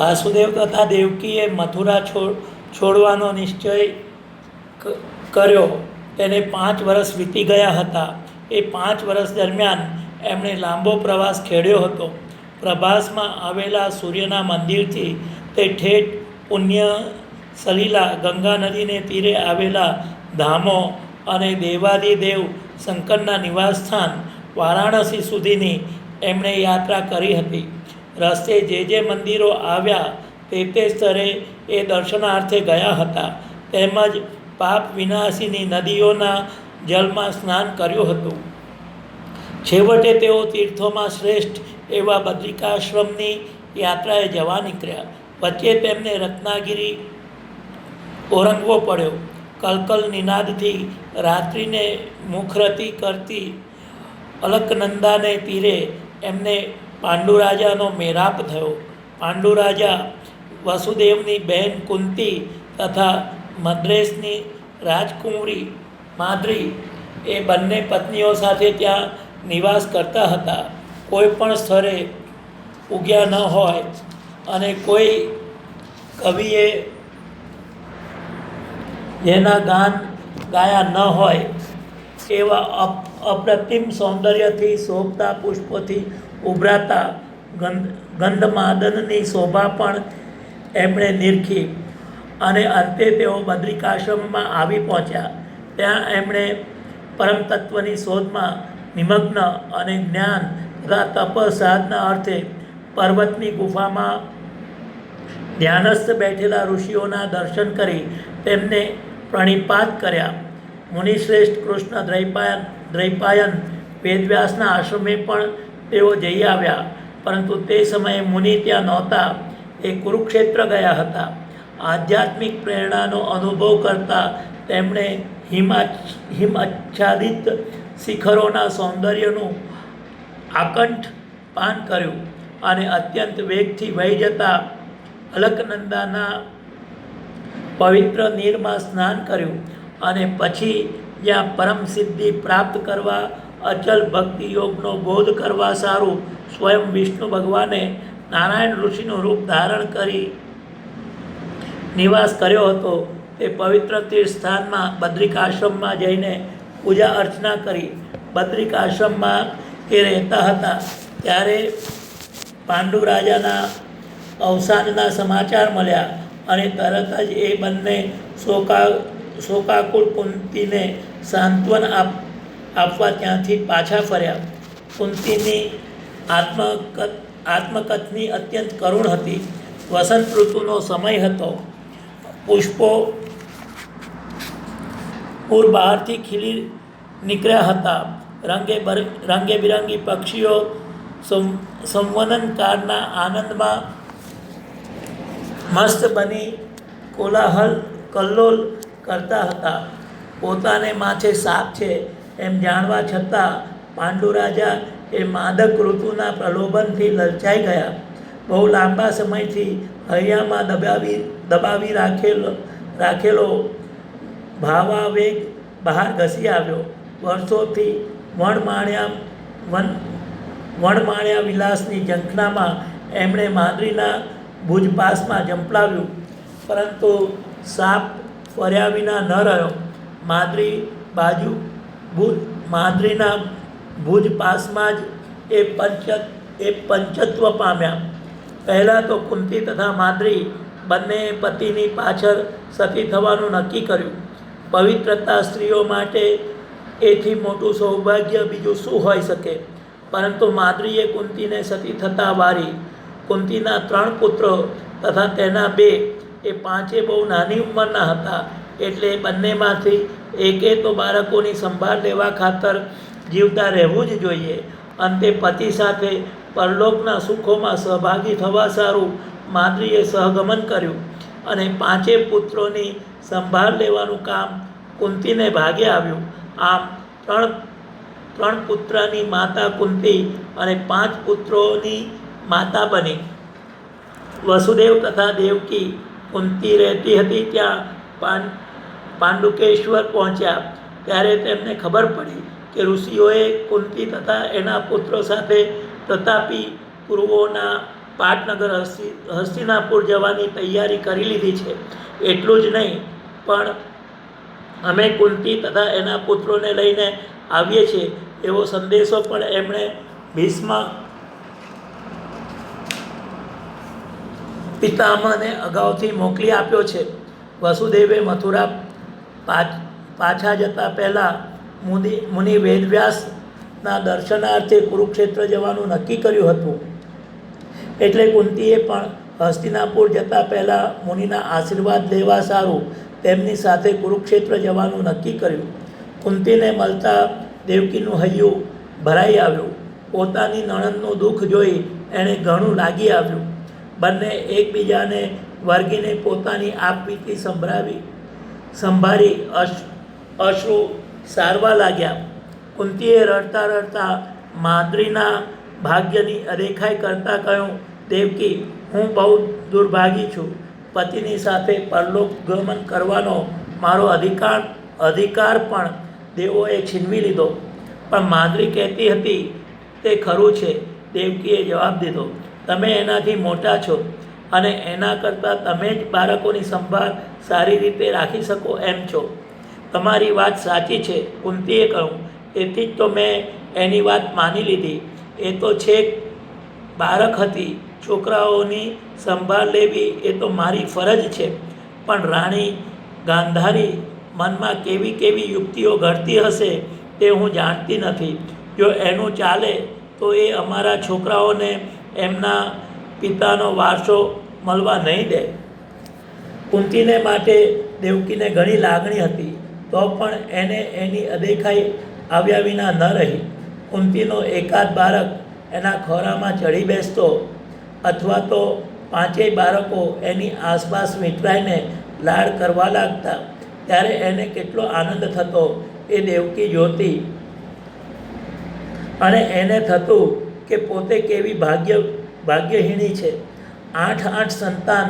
વાસુદેવ તથા દેવકીએ મથુરા છોડ, છોડવાનો નિશ્ચય કર્યો. તેને પાંચ વર્ષ વીતી ગયા હતા. એ પાંચ વર્ષ દરમિયાન એમણે લાંબો પ્રવાસ ખેડ્યો હતો. પ્રભાસમાં આવેલા સૂર્યના મંદિરથી તે ઠેઠ પુણ્ય સલીલા ગંગા નદીને તીરે આવેલા ધામો અને દેવાદિદેવ શંકરના નિવાસસ્થાન વારાણસી સુધીની એમણે યાત્રા કરી હતી. રસ્તે જે જે મંદિરો આવ્યા તે તે સ્તરે એ દર્શનાર્થે ગયા હતા. તેમજ પાપ વિનાશીની નદીઓના જલમાં સ્નાન કર્યું હતું. છેવટે તેઓ તીર્થોમાં શ્રેષ્ઠ એવા બદ્રિકાશ્રમની યાત્રાએ જવા નીકળ્યા. વચ્ચે તેમને રત્નાગિરી ઓરંગવો પડ્યો. કલકલ નિનાદથી રાત્રિને મુખરતી કરતી અલકનંદાને તીરે એમને પાંડુરાજાનો મેરાપ થયો. પાંડુ રાજા વસુદેવની બહેન કુંતી તથા મદ્રેસની રાજકુંવરી માદ્રી એ બંને પત્નીઓ સાથે ત્યાં નિવાસ કરતા હતા. કોઈ પણ સ્થળે ઉગ્યા ન હોય અને કોઈ કવિએ જેના ગાન ગાયા ન હોય એવા અપ અપ્રતિમ સૌંદર્યથી શોભતા પુષ્પોથી ઉભરાતા ગંધ, ગંધમાદનની શોભા પણ એમણે નિરખી અને અંતે તેઓ બદ્રિકાશ્રમમાં આવી પહોંચ્યા. ત્યાં એમણે પરમ તત્વની શોધમાં નિમગ્ન અને જ્ઞાન તથા તપ સાધના અર્થે પર્વતની ગુફામાં ધ્યાનસ્થ બેઠેલા ઋષિઓના દર્શન કરી તેમને પ્રણિપાત કર્યા. મુનિશ્રેષ્ઠ કૃષ્ણ દ્રૈપાયન દ્રૈપાયન વેદવ્યાસના આશ્રમે પણ તેઓ જઈ આવ્યા, પરંતુ તે સમયે મુનિ ત્યાં નહોતા. એ કુરુક્ષેત્ર ગયા હતા. આધ્યાત્મિક પ્રેરણાનો અનુભવ કરતા તેમણે હિમાચ, હિમાચ્છાદિત શિખરોના સૌંદર્યનું આકંઠ પાન કર્યું અને અત્યંત વેગથી વહી જતા અલકનંદાના પવિત્ર નીરમાં સ્નાન કર્યું અને પછી જ્યાં પરમ સિદ્ધિ પ્રાપ્ત કરવા અચલ ભક્તિ યોગનો બોધ કરવા સારું, સ્વયં વિષ્ણુ ભગવાને નારાયણ ઋષિનું રૂપ ધારણ કરી નિવાસ કર્યો હતો. તે પવિત્ર તીર્થ સ્થાનમાં બદ્રિકાશ્રમમાં જઈને પૂજા અર્ચના કરી. બદ્રિકાશ્રમમાં એ રહેતા હતા. ત્યારે પાંડુ રાજાના અવસાનના સમાચાર મળ્યા અને તરત જ એ બંને શોકા, શોકાકુળ કુંતીને સાંત્વન આપ આપવા ત્યાંથી પાછા ફર્યા. કુંતીની આત્મકથ આત્મકથની અત્યંત કરુણ હતી. વસંત ઋતુનો સમય હતો. પુષ્પો પૂર બહારથી ખીલી નીકળ્યા હતા. રંગે રંગે બિરંગી પક્ષીઓ સંવનનકારના આનંદમાં મસ્ત બની કોલાહલ, કલ્લોલ કરતા હતા. પોતાને માથે સાપ છે. એમ જાણવા છતાં પાંડુ રાજા એ માદક ઋતુના પ્રલોભનથી લલચાઈ ગયા. બહુ લાંબા સમયથી હૈયામાં દબાવી દબાવી રાખેલો રાખેલો ભાવાવેગ બહાર ઘસી આવ્યો. વર્ષોથી વણમાળ્યા વન વણમાળ્યા વિલાસની ઝંખનામાં એમણે માદરીના ભુજપાસમાં જંપલાવ્યું પરંતુ સાપ ફર્યા વિના ન રહ્યો. માદરી બાજુ ભુજ માદરીના ભુજ પાસમાં જ એ પંચ એ પંચત્વ પામ્યા. પહેલાં તો કુંતી તથા માદરી બંને પતિની પાછળ સતી થવાનું નક્કી કર્યું. પવિત્રતા સ્ત્રીઓ માટે એથી મોટું સૌભાગ્ય બીજું શું હોઈ શકે? પરંતુ માદ્રીએ કુંતીને સતી થતાં વારી. કુંતીના ત્રણ પુત્રો તથા તેના બે એ પાંચે બહુ નાની ઉંમરના હતા. એટલે બંનેમાંથી એકે તો બાળકોની સંભાળ લેવા ખાતર જીવતા રહેવું જ જોઈએ. અંતે પતિ સાથે પરલોકના સુખોમાં સહભાગી થવા સારું માદ્રીએ સહગમન કર્યું અને પાંચે પુત્રોની સંભાળ લેવાનું કામ કુંતીને ભાગે આવ્યું. આમ ત્રણ ત્રણ પુત્રની માતા કુંતી અને પાંચ પુત્રોની માતા બની. વસુદેવ તથા દેવકી કુંતી રહેતી હતી ત્યાં પાન પાંડુકેશ્વર પહોંચ્યા. ત્યારે તેમને ખબર પડી કે ઋષિઓએ કુંતી તથા એના પુત્રો સાથે પ્રતાપી પૂર્વોના પાટનગર હસ્તી, હસ્તિનાપુર જવાની તૈયારી કરી લીધી છે. એટલું જ નહીં, પણ અમે કુંતી તથા એના પુત્રોને લઈને આવીએ છીએ. એવો સંદેશો પણ એમણે ભીષ્મ પિતામહને અગાઉથી મોકલી આપ્યો છે. વસુદેવે મથુરા પાછ જતા પહેલાં મુનિ મુનિ વેદવ્યાસના દર્શનાર્થે કુરુક્ષેત્ર જવાનું નક્કી કર્યું હતું. એટલે કુંતીએ પણ હસ્તિનાપુર જતા પહેલાં મુનિના આશીર્વાદ લેવા સારું તેમની સાથે કુરુક્ષેત્ર જવાનું નક્કી કર્યું. કુંતીને મળતા દેવકીનું હૈયું ભરાઈ આવ્યું. પોતાની નણંદનું દુઃખ જોઈ એણે ઘણું લાગી આવ્યું. બંને એકબીજાને વર્ગીને પોતાની આપવીતી સંભળાવી સંભાળી અશ, અશ્રુ સારવા લાગ્યા. કુંતીએ રડતા રડતા માદ્રીના ભાગ્યની અદેખાઈ કરતાં કહ્યું, દેવકી, હું બહુ દુર્ભાગી છું. પતિની સાથે પરલોક ગમન કરવાનો મારો અધિકાર અધિકાર પણ દેવોએ છીનવી લીધો. પણ માદ્રી કહેતી હતી, તે ખરું છે. દેવકીએ જવાબ દીધો, તમે એનાથી મોટા છો. અને એના કરતાં તમે જ બાળકોની સંભાળ સારી રીતે રાખી શકો એમ છો. તમારી વાત સાચી છે, કુંતીએ કહ્યું. એથી જ તો મેં એની વાત માની લીધી. એ તો છેક બાળક હતી. છોકરાઓની સંભાળ લેવી એ તો મારી ફરજ છે. પણ રાણી ગાંધારી મનમાં કેવી કેવી યુક્તિઓ ઘડતી હશે તે હું જાણતી નથી. જો એનું ચાલે તો એ અમારા છોકરાઓને એમના પિતાનો વારસો મળવા નહીં દે. કુંતીને માટે દેવકીને ઘણી લાગણી હતી, તો પણ એને એની અદેખાઈ આવ્યા વિના ન રહી. કુંતીનો એકાદ બાળક એના ખોરામાં ચડી બેસતો અથવા તો પાંચેય બાળકો એની આસપાસ વીંટળાઈને લાડ કરવા લાગતા. ત્યારે એને કેટલો આનંદ થતો એ દેવકી જોતી. અને એને થતું કે પોતે કેવી ભાગ્ય ભાગ્યહીણી છે. આઠ આઠ સંતાન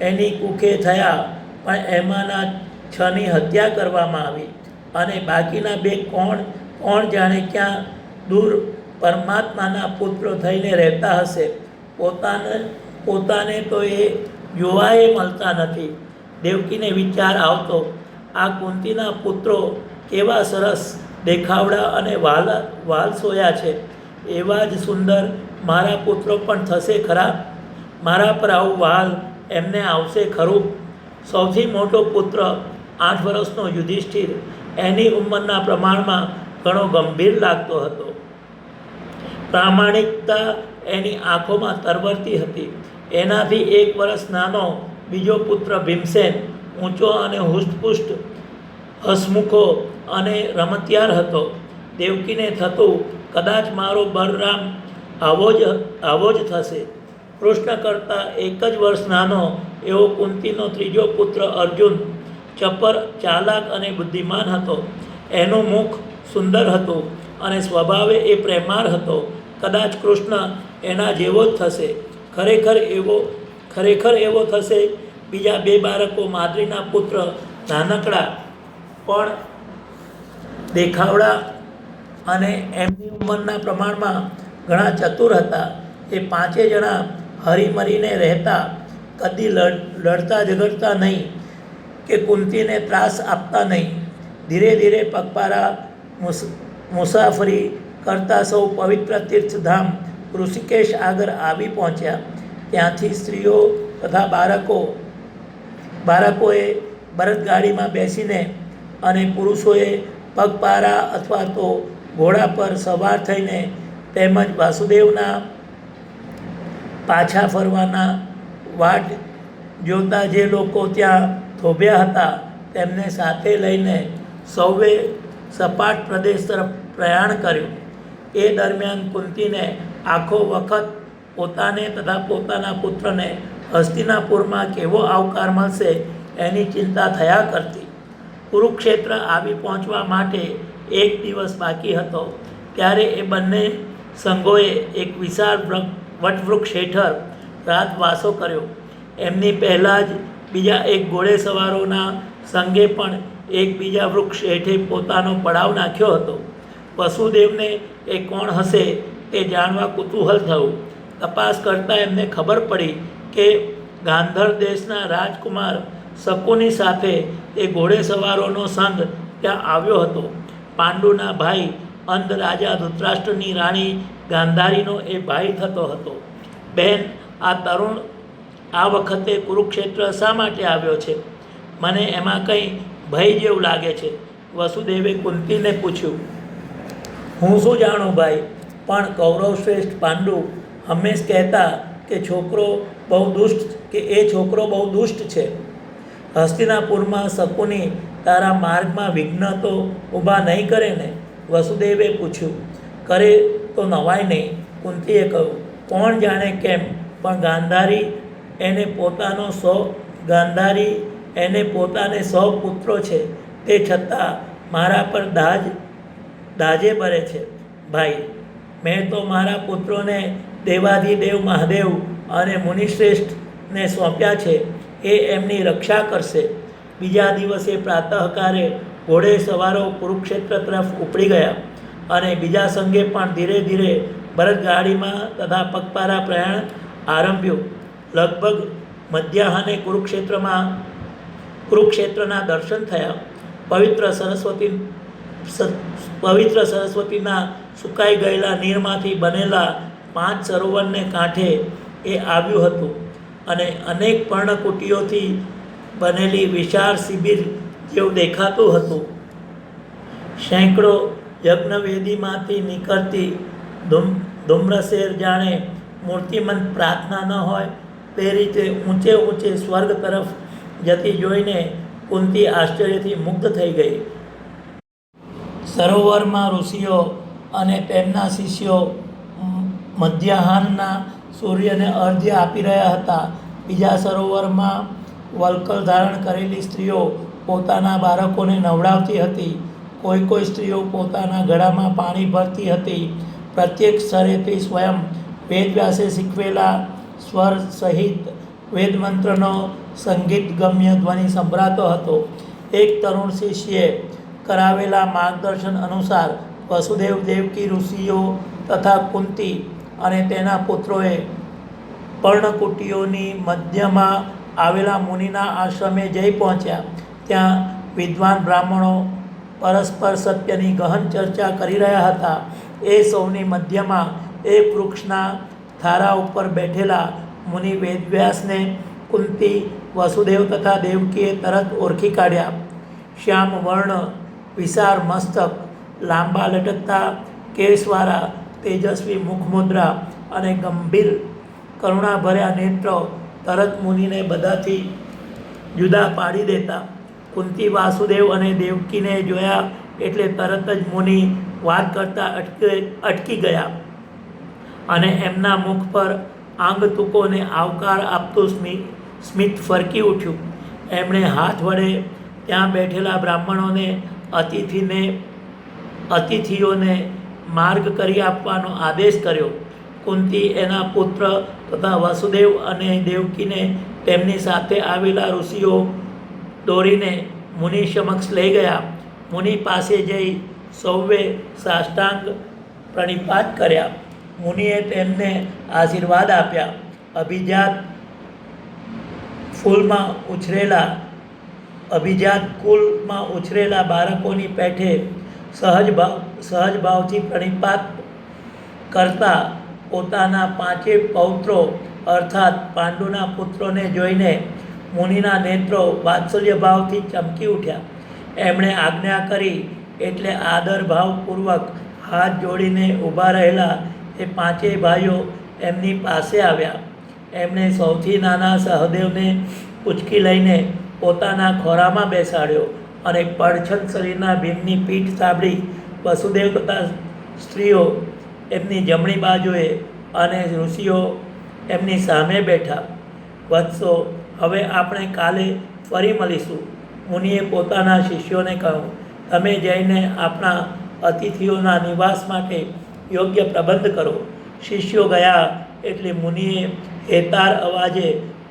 એની કુખે થયા, પણ એમાંના છની હત્યા કરવામાં આવી. અને બાકીના બે કોણ કોણ જાણે ક્યાં દૂર પરમાત્માના પુત્રો થઈને રહેતા હશે? પોતાને પોતાને તો એ જોવાએ મળતા નથી. દેવકીને વિચાર આવતો, આ કુંતીના પુત્રો કેવા સરસ દેખાવડા અને વાલ વાલ સોયા છે. એવા જ સુંદર મારા પુત્રો પણ થશે ખરા? મારા પર આવું વાલ એમને આવશે ખરું? સૌથી મોટો પુત્ર આઠ વર્ષનો યુધિષ્ઠિર એની ઉંમરના પ્રમાણમાં ઘણો ગંભીર લાગતો હતો. પ્રામાણિકતા એની આંખોમાં તરવરતી હતી. એનાથી એક વર્ષ નાનો બીજો પુત્ર ભીમસેન ઊંચો અને હુષ્ટપુષ્ટ, હસમુખો અને રમતિયાર હતો. દેવકીને થતું કદાચ મારો બલરામ આવો જ આવો જ થશે. કૃષ્ણ કરતાં એક જ વર્ષ નાનો, એવો કુંતીનો ત્રીજો પુત્ર અર્જુન, ચપર, ચાલાક અને બુદ્ધિમાન હતો. એનું મુખ સુંદર હતું અને સ્વભાવે એ પ્રેમાળ હતો. કદાચ કૃષ્ણ એના જેવો જ થશે. ખરેખર એવો ખરેખર એવો થશે. બીજા બે બાળકો માદ્રીના પુત્ર નાનકડા, પણ દેખાવડા અને એમની ઉંમરના પ્રમાણમાં ઘણા ચતુર હતા. એ પાંચે જણા હરીમરીને રહેતા. કદી લડ, લડતા ઝઘડતા નહીં કે કુંતીને ત્રાસ આપતા નહીં. ધીરે ધીરે પગપારા મુસ, મુસાફરી કરતા સૌ પવિત્ર તીર્થધામ ઋષિકેશ આગળ આવી પહોંચ્યા. ત્યાંથી સ્ત્રીઓ તથા બાળકો, બાળકોએ બળદગાડીમાં બેસીને અને પુરુષોએ પગપારા અથવા તો ઘોડા પર સવાર થઈને તેમજ વાસુદેવના પાછા ફરવાના વાટ જોતા જે લોકો ત્યાં થોભ્યા હતા, તેમને સાથે લઈને સૌએ સપાટ પ્રદેશ તરફ પ્રયાણ કર્યું. એ દરમિયાન કુંતીને આખો વખત પોતાને તથા પોતાના પુત્રને હસ્તિનાપુરમાં કેવો આવકાર મળશે એની ચિંતા થયા કરતી. કુરુક્ષેત્ર આવી પહોંચવા માટે એક દિવસ બાકી હતો. ત્યારે એ બંને સંઘોએ એક વિશાળ વટવૃક્ષ હેઠળ રાતવાસો કર્યો. એમની પહેલાં જ બીજા એક ઘોડે સવારોના સંઘે પણ એકબીજા વૃક્ષ હેઠે પોતાનો પડાવ નાખ્યો હતો. વસુદેવને એ કોણ હશે તે જાણવા કુતૂહલ થયું. તપાસ કરતાં એમને ખબર પડી કે ગાંધર દેશના રાજકુમાર શકુની સાથે એ ઘોડેસવારોનો સંઘ ત્યાં આવ્યો હતો. પાંડુના ભાઈ અંધ રાજા ધૃતરાષ્ટ્રની રાણી ગાંધારીનો એ ભાઈ થતો હતો. બહેન આ તરુણ આ વખતે કુરુક્ષેત્ર શા માટે આવ્યો છે? મને એમાં કંઈ ભય જેવું લાગે છે. વસુદેવે કુંતીને પૂછ્યું. હું શું જાણું ભાઈ? પણ કૌરવ શ્રેષ્ઠ પાંડુ હંમેશ કહેતા કે છોકરો બહુ દુષ્ટ કે એ છોકરો બહુ દુષ્ટ છે. હસ્તિનાપુરમાં શકુની તારા માર્ગમાં વિઘ્ન તો ઊભા નહીં કરે ને? વસુદેવે પૂછ્યું, કરે તો નવાય નહીં. કુંતીએ કહ્યું, કોણ જાણે કેમ? પણ ગાંધારી એને પોતાનો સો, ગાંધારી એને પોતાને સો પુત્રો છે. તે છતાં મારા પર દાજ, દાજે ભરે છે. ભાઈ, મેં તો મારા પુત્રોને દેવાધિદેવ મહાદેવ અને મુનિશ્રેષ્ઠને સોંપ્યા છે. એ એમની રક્ષા કરશે. બીજા દિવસે પ્રાતઃકારે ઘોડે સવારો કુરુક્ષેત્ર તરફ ઉપડી ગયા અને બીજા સંઘે પણ ધીરે ધીરે બળદગાડીમાં તથા પગપારા પ્રયાણ આરંભ્યું. લગભગ મધ્યાહને કુરુક્ષેત્રમાં, કુરુક્ષેત્રના દર્શન થયા. પવિત્ર સરસ્વતી પવિત્ર સરસ્વતીના સુકાઈ ગયેલા નીરમાંથી બનેલા પાંચ સરોવરને કાંઠે એ આવ્યું હતું અને અનેક પર્ણકુટીઓથી બનેલી વિશાળ શિબિર જેવું દેખાતું હતું. સેંકડો યજ્ઞવેદીમાંથી નીકળતી ધૂમ, ધૂમ્રશેર જાણે મૂર્તિમંત પ્રાર્થના ન હોય તે રીતે ઊંચે ઊંચે સ્વર્ગ તરફ જતી જોઈને કુંતી આશ્ચર્યથી મુગ્ધ થઈ ગઈ. સરોવરમાં ઋષિઓ અને તેમના શિષ્યો મધ્યાહનના સૂર્યને અર્ધ્ય આપી રહ્યા હતા. બીજા સરોવરમાં વલકલ ધારણ કરેલી સ્ત્રીઓ પોતાના બાળકોને નવડાવતી હતી. કોઈ કોઈ સ્ત્રીઓ પોતાના ગળામાં પાણી ભરતી હતી. પ્રત્યેક સ્તરેથી સ્વયં વેદવ્યાસે શીખવેલા સ્વર સહિત વેદમંત્રનો સંગીત ગમ્ય ધ્વનિ સંભળાતો હતો. એક તરુણ શિષ્યે કરાવેલા માર્ગદર્શન અનુસાર વસુદેવ દેવકી ઋષિઓ તથા કુંતી અને તેના પુત્રોએ પર્ણકુટીઓની મધ્યમાં આવેલા મુનિના આશ્રમે જઈ પહોંચ્યા. ત્યાં વિદ્વાન બ્રાહ્મણો પરસ્પર સત્યની ગહન ચર્ચા કરી રહ્યા હતા. એ સૌની મધ્યમાં એક વૃક્ષના થારા ઉપર બેઠેલા મુનિ વેદવ્યાસને કુંતી, વસુદેવ તથા દેવકીએ તરત ઓળખી કાઢ્યા. શ્યામ, વર્ણ વિશાળ મસ્તક, લાંબા લટકતા કેશવાળા તેજસ્વી મુખમુદ્રા અને ગંભીર કરુણાભર્યા નેત્રો તરત મુનિને બધાથી જુદા પાડી દેતા. કુંતી વાસુદેવ અને દેવકીને જોયા એટલે તરત જ મુનિ વાત કરતા અટકે, અટકી ગયા. અને એમના મુખ પર આંગતુકોને આવકાર આપતું સ્મિત સ્મિત ફરકી ઉઠ્યું. એમણે હાથ વડે ત્યાં બેઠેલા બ્રાહ્મણોને, અતિથિને, અતિથિઓને માર્ગ કરી આપવાનો આદેશ કર્યો. કુંતી એના પુત્ર તથા વસુદેવ અને દેવકીને તેમની સાથે આવેલા ઋષિઓ દોરીને મુનિ સમક્ષ લઈ ગયા. મુનિ પાસે જઈ સૌએ સાષ્ટાંગ પ્રણિપાત કર્યા. મુનિએ તેમને આશીર્વાદ આપ્યા. અભિજાત ફૂલમાં ઉછરેલા, અભિજાત કુલમાં ઉછરેલા બાળકોની પેઠે સહજ ભાવ, સહજ ભાવથી પ્રણિપાત કરતા પોતાના પાંચે પૌત્રો, અર્થાત પાંડુના પુત્રોને જોઈને મુનિના નેત્રો વાત્સલ્ય ભાવથી ચમકી ઉઠ્યા. એમણે આજ્ઞા કરી એટલે આદર ભાવપૂર્વક હાથ જોડીને ઊભા રહેલા એ પાંચેય ભાઈઓ એમની પાસે આવ્યા. એમણે સૌથી નાના સહદેવને ઉચકી લઈને પોતાના ખોરામાં બેસાડ્યો અને પડછન શરીરના ભીમની પીઠ સાંભળી વસુદેવ તથા સ્ત્રીઓ એમની જમણી બાજુએ અને ઋષિઓ એમની સામે બેઠા. વત્સો હવે આપણે કાલે ફરી મળીશું. મુનિએ પોતાના શિષ્યોને કહ્યું, તમે જઈને આપણા અતિથિઓના નિવાસ માટે યોગ્ય પ્રબંધ કરો. શિષ્યો ગયા એટલે મુનિએ હેતાર અવાજે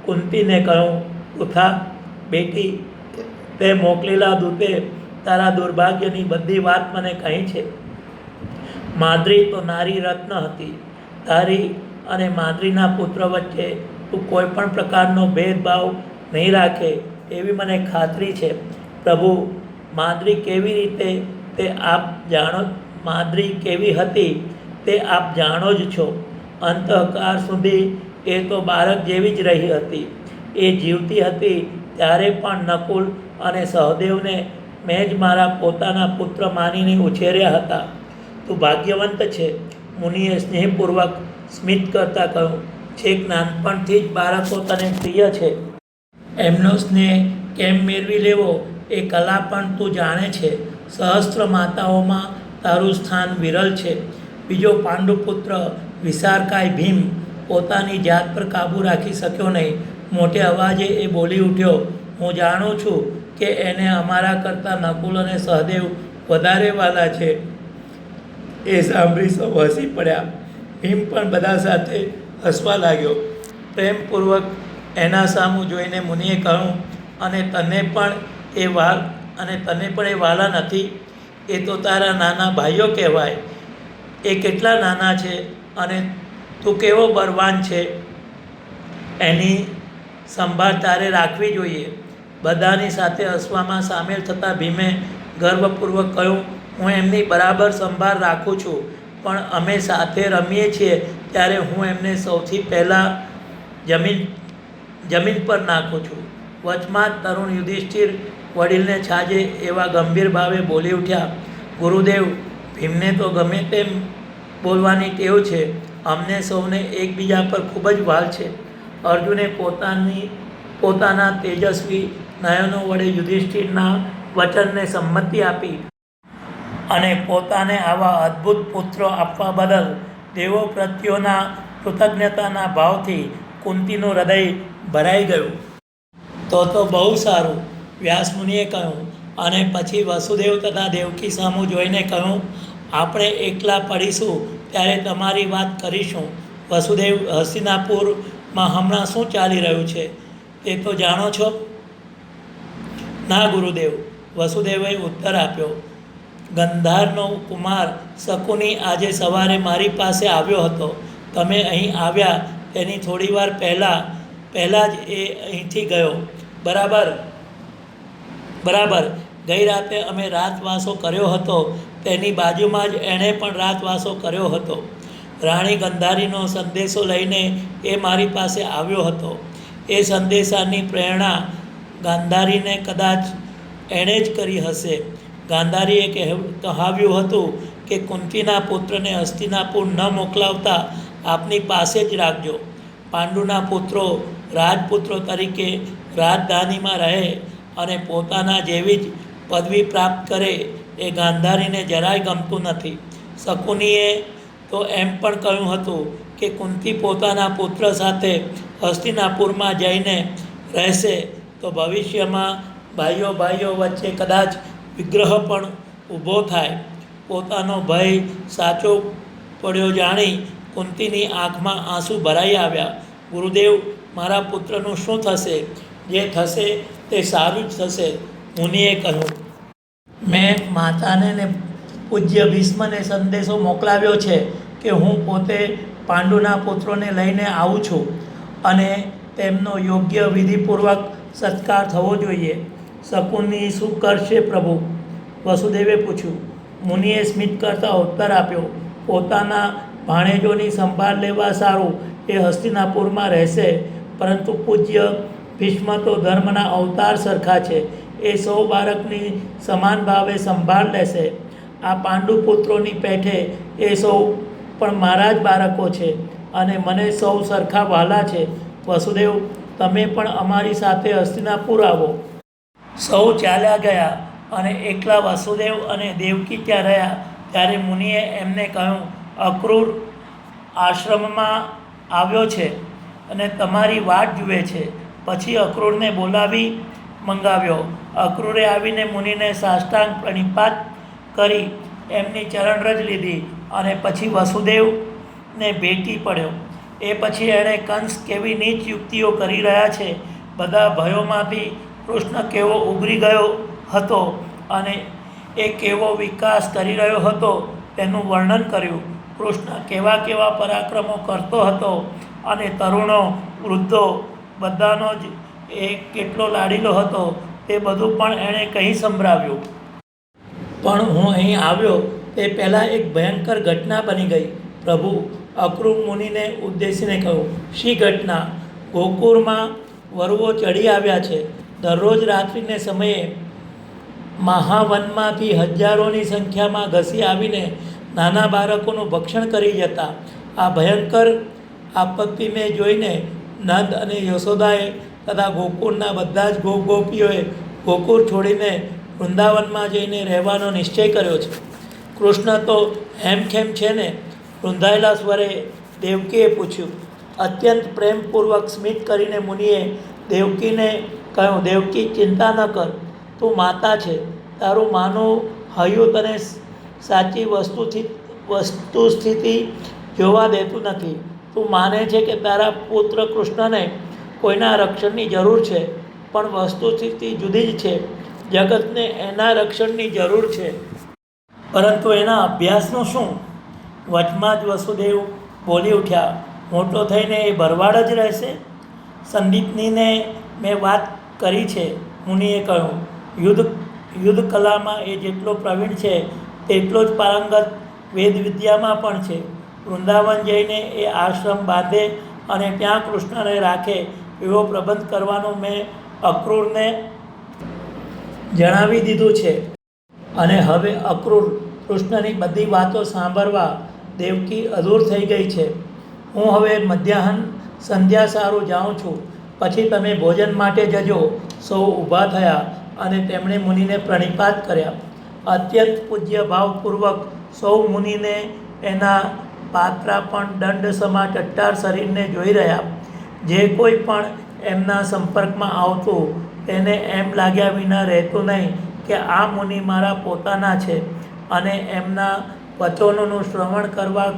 કુંતીને કહ્યું, ઉઠા, બેટી, તે મોકલેલા દૂતે તારા દુર્ભાગ્યની બધી વાત મને કહી છે. માદ્રી તો નારી રત્ન હતી. તારી અને માદ્રીના પુત્ર વચ્ચે તું કોઈ પણ પ્રકારનો ભેદભાવ નહીં રાખે એવી મને ખાતરી છે. પ્રભુ, માદરી કેવી રીતે તે આપ જાણો માદરી કેવી હતી તે આપ જાણો જ છો. અંતઃકાર સુધી એ તો બાળક જેવી જ રહી હતી. એ જીવતી હતી ત્યારે પણ નકુલ અને સહદેવને મેં જ મારા પોતાના પુત્ર માનીને ઉછેર્યા હતા. તું ભાગ્યવંત છે. મુનિએ સ્નેહપૂર્વક સ્મિત કરતાં કહ્યું છેક નાનપણથી જ બાળકો તને પ્રિય છે. એમનો સ્નેહ કેમ મેળવી લેવો એ કલા પણ તું જાણે છે. સહસ્ત્ર માતાઓમાં તારું સ્થાન વિરલ છે. બીજો પાંડુપુત્ર વિશારકાય ભીમ પોતાની જાત પર કાબૂ રાખી શક્યો નહીં. મોટે અવાજે એ બોલી ઉઠ્યો, હું જાણું છું કે એને અમારા કરતાં નકુલ અને સહદેવ વધારે વાલા છે. એ સાંભળી સૌ હસી પડ્યા. ભીમ પણ બધા સાથે હસવા લાગ્યો. પ્રેમપૂર્વક એના સામું જોઈને મુનિએ કહ્યું, અને તને પણ એ વાલ, અને તને પણ એ વાલા નથી. એ તો તારા નાના ભાઈઓ કહેવાય. એ કેટલા નાના છે અને તું કેવો બરવાન છે? એની સંભાળ તારે રાખવી જોઈએ. બધાની સાથે હસવામાં સામેલ થતાં ભીમે ગર્વપૂર્વક કહ્યું, હું એમની બરાબર સંભાળ રાખું છું, પણ અમે સાથે રમીએ છીએ ત્યારે હું એમને સૌથી પહેલાં જમીન જમીન પર નાખું છું. વચમાં તરુણ યુધિષ્ઠિર વડીલને છાજે એવા ગંભીર ભાવે બોલી ઉઠ્યા, ગુરુદેવ, ભીમને તો ગમે તેમ બોલવાની ટેવ છે. અમને સૌને એકબીજા પર ખૂબ જ વાલ છે. અર્જુને પોતાની, પોતાના તેજસ્વી નયનો વડે યુધિષ્ઠિરના વચનને સંમતિ આપી અને પોતાને આવા અદ્ભુત પુત્રો આપવા બદલ દેવો પ્રત્યોના કૃતજ્ઞતાના ભાવથી કુંતીનું હૃદય ભરાઈ ગયું. તો તો બહુ સારું વ્યાસમુનિએ કહ્યું. અને પછી વસુદેવ તથા દેવકી સામું જોઈને કહ્યું, આપણે એકલા પડીશું, ત્યારે તમારી વાત કરીશું. વસુદેવ હસ્તિનાપુરમાં હમણાં શું ચાલી રહ્યું છે? તે તો જાણો છો? ના ગુરુદેવ. વસુદેવે ઉત્તર આપ્યો ગંધારનો કુમાર શકુની આજે સવારે મારી પાસે આવ્યો હતો. તમે અહીં આવ્યા તેની થોડીવાર પહેલાં પહેલાં જ એ અહીંથી ગયો. બરાબર? બરાબર. ગઈ રાતે અમે રાતવાસો કર્યો હતો. તેની બાજુમાં જ એણે પણ રાતવાસો કર્યો હતો. રાણી ગંધારીનો સંદેશો લઈને એ મારી પાસે આવ્યો હતો. એ સંદેશાની પ્રેરણા ગાંધારીને કદાચ એણે જ કરી હશે. ગાંધારીએ કહે, કહાવ્યું હતું કે કુંતીના પુત્રને હસ્તિનાપુર ન મોકલાવતા આપની પાસે જ રાખજો. પાંડુના પુત્રો રાજપુત્રો તરીકે રાજધાનીમાં રહે અને પોતાના જેવી જ પદવી પ્રાપ્ત કરે એ ગાંધારીને જરાય ગમતું નથી. શકુનીએ તો એમ પણ કહ્યું હતું કે કુંતી પોતાના પુત્ર સાથે હસ્તિનાપુરમાં જઈને રહેશે તો ભવિષ્યમાં ભાઈઓ ભાઈઓ વચ્ચે કદાચ વિગ્રહ પણ ઊભો થાય. પોતાનો ભય સાચો પડ્યો જાણી કુંતીની આંખમાં આંસુ ભરાઈ આવ્યા. ગુરુદેવ, મારા પુત્રનું શું થશે? જે થશે તે સારું જ થશે, મુનિએ કહ્યું. મેં માતાને ને પૂજ્ય ભીષ્મને સંદેશો મોકલાવ્યો છે કે હું પોતે પાંડુના પુત્રોને લઈને આવું છું અને તેમનો યોગ્ય વિધિપૂર્વક સત્કાર થવો જોઈએ. શકુની શું કરશે પ્રભુ? વસુદેવે પૂછ્યું, મુનિએ સ્મિત કરતા ઉત્તર આપ્યો, પોતાના ભાણેજોની સંભાળ લેવા સારું એ હસ્તિનાપુરમાં રહેશે, પરંતુ પૂજ્ય ભીષ્મ તો ધર્મના અવતાર સરખા છે, એ સૌ બાળકની સમાન ભાવે સંભાળ લેશે. આ પાંડુ પુત્રોની પેઠે એ સૌ પણ મારા જ બાળકો છે અને મને સૌ સરખા વાલા છે. વસુદેવ, તમે પણ અમારી સાથે હસ્તિનાપુર આવો. સૌ ચાલ્યા ગયા અને એકલા વસુદેવ અને દેવકી ત્યાં રહ્યા. ત્યારે મુનિએ એમને કહ્યું, અક્રૂર આશ્રમમાં આવ્યો છે અને તમારી વાટ જુએ છે. પછી અક્રૂરને બોલાવી મંગાવ્યો. અક્રૂરે આવીને મુનિને સાષ્ટાંગ પ્રણિપાત કરી, એમની ચરણરજ લીધી અને પછી વસુદેવને ભેટી પડ્યો. એ પછી એણે કંસ કેવી નીચ યુક્તિઓ કરી રહ્યા છે. બધા ભયોમાંથી કૃષ્ણ કેવો ઉભરી ગયો હતો અને એ કેવો વિકાસ કરી રહ્યો હતો તેનું વર્ણન કર્યું. કૃષ્ણ કેવા કેવા પરાક્રમો કરતો હતો અને તરુણો, વૃદ્ધો બધાનો જ એ કેટલો લાડીલો હતો તે બધું પણ એણે કહી સંભળાવ્યું. પણ હું અહીં આવ્યો તે પહેલાં એક ભયંકર ઘટના બની ગઈ. પ્રભુ અક્રૂર મુનિને ઉદ્દેશીને કહ્યું, શી ઘટના? ગોકુળમાં વરુઓ ચડી આવ્યા છે. દરરોજ રાત્રિને સમયે મહાવનમાંથી હજારોની સંખ્યામાં ઘસી આવીને નાના બાળકોનું ભક્ષણ કરી જતા આ ભયંકર આપત્તિને જોઈને નંદ અને યશોદાએ તથા ગોકુળના બધા જ ગોપ ગોપીઓએ ગોકુળ છોડીને વૃંદાવનમાં જઈને રહેવાનો નિશ્ચય કર્યો છે. કૃષ્ણ તો હેમખેમ છે ને? રૂંધાયેલા સ્વરે દેવકીએ પૂછ્યું. અત્યંત પ્રેમપૂર્વક સ્મિત કરીને મુનિએ દેવકીને કહ્યું, દેવકી, ચિંતા ન કર, તું માતા છે. તારું માનું હૈયું તને સાચી વસ્તુથી, વસ્તુ સ્થિતિ જોવા દેતું નથી. તું માને છે કે તારા પુત્ર કૃષ્ણને કોઈના રક્ષણની જરૂર છે, પણ વસ્તુ સ્થિતિ જુદી જ છે. જગતને એના રક્ષણની જરૂર છે. પરંતુ એના અભ્યાસનું શું? વચમાં જ વસુદેવ બોલી ઉઠ્યા, મોટો થઈને એ ભરવાડ જ રહેશે? સંદીપનીને મેં વાત કરી છે, મુનિએ કહ્યું, યુદ્ધ યુદ્ધ કલામાં એ જેટલો પ્રવીણ છે, તેટલો જ પારંગત વેદ વિદ્યામાં પણ છે. વૃંદાવન જઈને એ આશ્રમ બાંધે અને ત્યાં કૃષ્ણને રાખે, એવો પ્રબંધ કરવાનું મેં અક્રૂરને જણાવી દીધું છે. અને હવે અક્રૂર કૃષ્ણની બધી વાતો સાંભળવા દેવકી અધૂર થઈ ગઈ છે. હું હવે મધ્યાહન સંધ્યા સારું જાઉં છું. પછી તમે ભોજન માટે જજો. સૌ ઊભા થયા અને તેમણે મુનિને પ્રણિપાત કર્યા. અત્યંત પૂજ્ય ભાવપૂર્વક સૌ મુનિને એના પાત્રા પણ દંડ સમા ટટ્ટાર શરીરને જોઈ રહ્યા. જે કોઈ પણ એમના સંપર્કમાં આવતું તેને એમ લાગ્યા વિના રહેતું નહીં કે આ મુનિ મારા પોતાના છે અને એમના વચનોનું શ્રવણ કરવા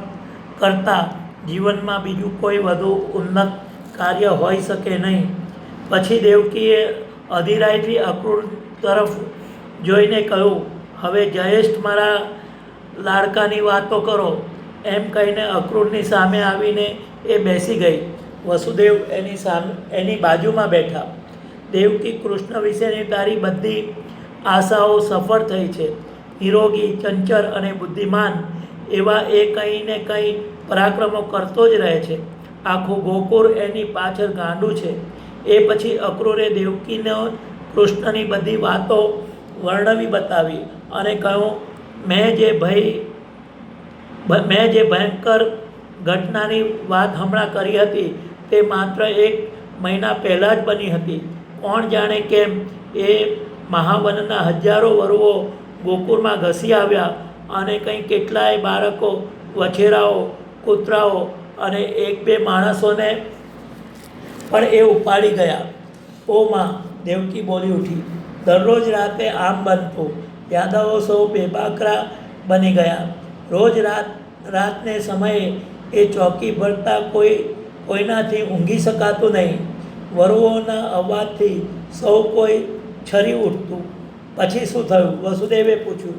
કરતાં જીવનમાં બીજું કોઈ વધુ ઉન્નત કાર્ય હોઈ શકે નહીં. પછી દેવકીએ અધિરાયથી અક્રૂર તરફ જોઈને કહ્યું, હવે જયેષ્ઠ મારા લાડકાની વાતો કરો. એમ કહીને અક્રૂરની સામે આવીને એ બેસી ગઈ. વસુદેવ એની સામે, એની બાજુમાં બેઠા. દેવકી કૃષ્ણ વિશેની તારી બધી આશાઓ સફળ થઈ છે. નિરોગી, ચંચળ અને બુદ્ધિમાન એવા એ કંઈ ને કંઈ પરાક્રમો કરતો જ રહે છે. આખું ગોકુળ એની પાછળ ગાંડું છે. એ પછી અક્રૂરે દેવકીને કૃષ્ણની બધી વાતો વર્ણવી બતાવી અને કહ્યું, મેં જે ભય, મેં જે ભયંકર ઘટનાની વાત હમણાં કરી હતી, તે માત્ર એક મહિના પહેલાં જ બની હતી. કોણ જાણે કેમ એ મહાવનના હજારો વરુઓ ગોકુળમાં ઘસી આવ્યા અને કંઈ કેટલાય બાળકો, વછેરાઓ, કૂતરાઓ અને એક બે માણસોને પણ એ ઉપાડી ગયા. ઓ માં દેવકી બોલી ઉઠી, દરરોજ રાતે આમ બનતું. યાદવો સૌ બેબાકરા બની ગયા. રોજ રાત, રાતને સમયે એ ચોકી ભરતા કોઈ, કોઈનાથી ઊંઘી શકાતું નહીં. વરુઓના અવાજથી સૌ કોઈ છરી ઉઠતું પછી શું થયું? વસુદેવે પૂછ્યું.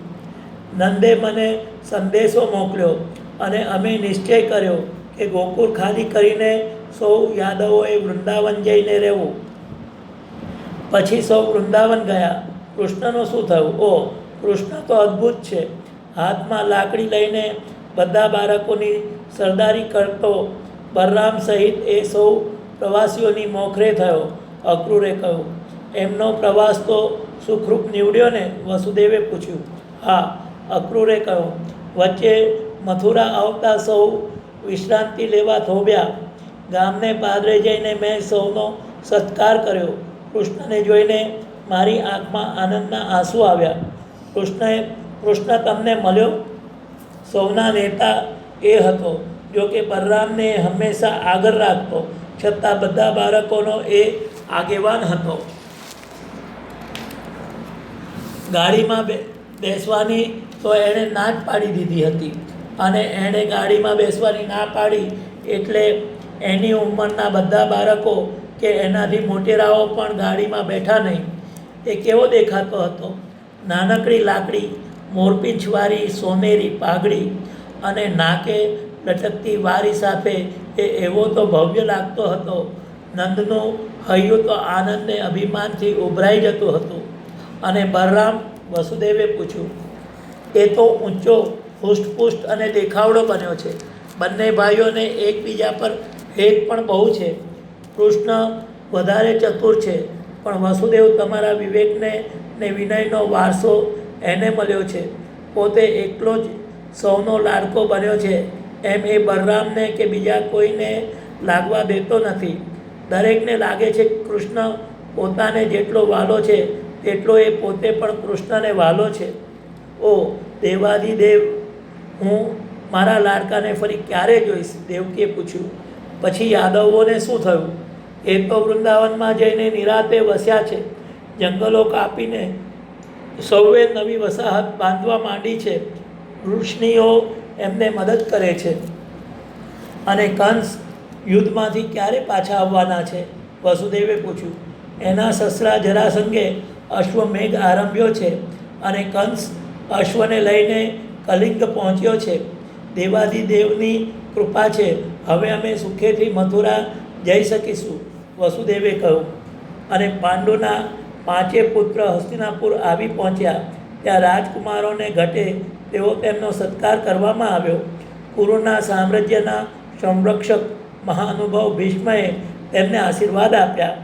નંદે મને સંદેશો મોકલ્યો અને અમે નિશ્ચય કર્યો કે ગોકુળ ખાલી કરીને સૌ યાદવોએ વૃંદાવન જઈને રહેવું. પછી સૌ વૃંદાવન ગયા. કૃષ્ણનું શું થયું? ઓ, કૃષ્ણ તો અદ્ભુત છે. હાથમાં લાકડી લઈને બધા બાળકોની સરદારી કરતો બલરામ સહિત એ સૌ પ્રવાસીઓની મોખરે થયો, અક્રૂરે કહ્યું. એમનો પ્રવાસ તો સુખરૂપ નીવડ્યો ને? વસુદેવે પૂછ્યું. હા, અક્રૂરે કહ્યું. વચ્ચે મથુરા આવતા સૌ વિશ્રાંતિ લેવા થોભ્યા. ગામને પાદરે જઈને મેં સૌનો સત્કાર કર્યો. કૃષ્ણને જોઈને મારી આંખમાં આનંદના આંસુ આવ્યા. કૃષ્ણએ, કૃષ્ણ, તમને મળ્યો? સૌના નેતા એ હતો, જો કે બલરામને હંમેશા આગળ રાખતો, છતાં બધા બાળકોનો એ આગેવાન હતો. ગાડીમાં બેસવાની તો એણે ના જ પાડી દીધી હતી. અને એણે ગાડીમાં બેસવાની ના પાડી એટલે એની ઉંમરના બધા બાળકો કે એનાથી મોટેરાઓ પણ ગાડીમાં બેઠા નહીં. એ કેવો દેખાતો હતો. નાનકડી લાકડી મોરપીંછવારી સોનેરી પાઘડી અને નાકે લટકતી વારી સાથે એ એવો તો ભવ્ય લાગતો હતો. નંદનું હૈયું તો આનંદને અભિમાનથી ઉભરાઈ જતું હતું. અને બલરામ વસુદેવે પૂછ્યું, એ તો ઊંચો હુષ્ટપુષ્ટ અને દેખાવડો બન્યો છે. બંને ભાઈઓને એકબીજા પર હેત પણ બહુ છે. કૃષ્ણ વધારે ચતુર છે, પણ વસુદેવ તમારા વિવેકને ને વિનયનો વારસો એને મળ્યો છે. પોતે એકલો જ સૌનો લાડકો બન્યો છે. એમ એ બલરામને કે બીજા કોઈને લાગવા દેતો નથી. દરેકને લાગે છે કૃષ્ણ પોતાને જેટલો વાલો છે, તેટલો એ પોતે પણ કૃષ્ણને વાલો છે. ઓ દેવાદિદેવ હું મારા લાડકાને ફરી ક્યારે જોઈશ? દેવકીએ પૂછ્યું. પછી યાદવોને શું થયું? એ તો વૃંદાવનમાં જઈને નિરાતે વસ્યા છે. જંગલો કાપીને સૌએ નવી વસાહત બાંધવા માંડી છે. ઋષિઓ એમને મદદ કરે છે. અને કંસ યુદ્ધમાંથી ક્યારે પાછા આવવાના છે? વસુદેવે પૂછ્યું. એના સસરા જરાસંઘે અશ્વમેઘ આરંભ્યો છે અને કંસ અશ્વને લઈને કલિંગ પહોંચ્યો છે. દેવાદિદેવની કૃપા છે. હવે અમે સુખેથી મથુરા જઈ શકીશું, વસુદેવે કહ્યું. અને પાંડુના પાંચે પુત્ર હસ્તિનાપુર આવી પહોંચ્યા. ત્યાં રાજકુમારોને ઘટે તેવો તેમનો સત્કાર કરવામાં આવ્યો. કુરુના સામ્રાજ્યના સંરક્ષક મહાનુભાવ ભીષ્મએ તેમને આશીર્વાદ આપ્યા.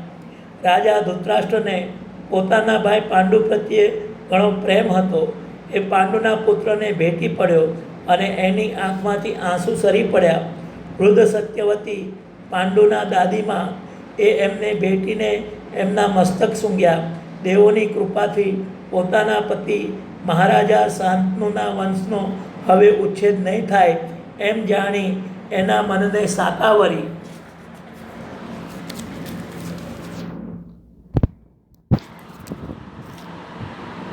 રાજા ધૃતરાષ્ટ્રને પોતાના ભાઈ પાંડુ પ્રત્યે ઘણો પ્રેમ હતો. એ પાંડુના પુત્રને ભેટી પડ્યો અને એની આંખમાંથી આંસુ સરી પડ્યા. વૃદ્ધ સત્યવતી પાંડુના દાદીમાં એ એમને ભેટીને એમના મસ્તક સૂંઘ્યા. દેવોની કૃપાથી પોતાના પતિ મહારાજા શાંતનુના વંશનો હવે ઉચ્છેદ નહીં થાય એમ જાણી એના મનને સાકાવરી